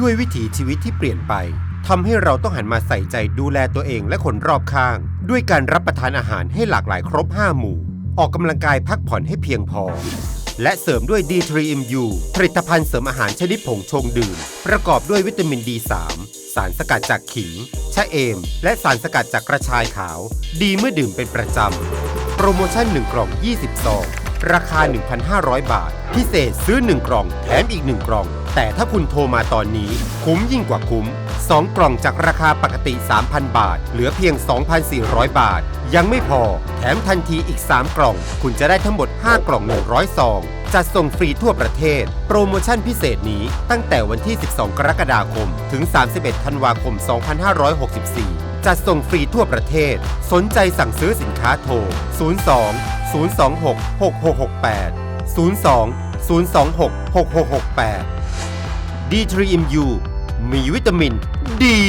ด้วยวิถีชีวิตที่เปลี่ยนไปทำให้เราต้องหันมาใส่ใจดูแลตัวเองและคนรอบข้าง ด้วยการรับประทานอาหารให้หลากหลายครบ 5 หมู่ ออกกำลังกายพักผ่อนให้เพียงพอ และเสริมด้วย D3MU ผลิตภัณฑ์เสริมอาหารชนิดผงชงดื่ม ประกอบด้วยวิตามิน D3 สารสกัดจากขิง ชะเอม และสารสกัดจากกระชายขาว ดีเมื่อดื่มเป็นประจำ โปรโมชั่น 1 กล่อง20ซอง ราคา 1,500 บาท พิเศษซื้อ 1 กล่องแถมอีก 1 กล่อง แต่ถ้าคุณโทรมาตอนนี้ คุ้มยิ่งกว่าคุ้ม 2 กล่องจากราคาปกติ 3,000 บาท เหลือเพียง 2,400 บาท ยังไม่พอ แถมทันทีอีก 3 กล่อง คุณจะได้ทั้งหมด 5 กล่อง 100ซองจัดส่งฟรีทั่วประเทศ โปรโมชั่นพิเศษนี้ตั้งแต่วันที่ 12 กรกฎาคม ถึง 31 ธันวาคม 2564 จัดส่งฟรีทั่วประเทศ สนใจสั่งซื้อสินค้าโทร 02 026 6668 02 026 6668 D3MU มีวิตามินดี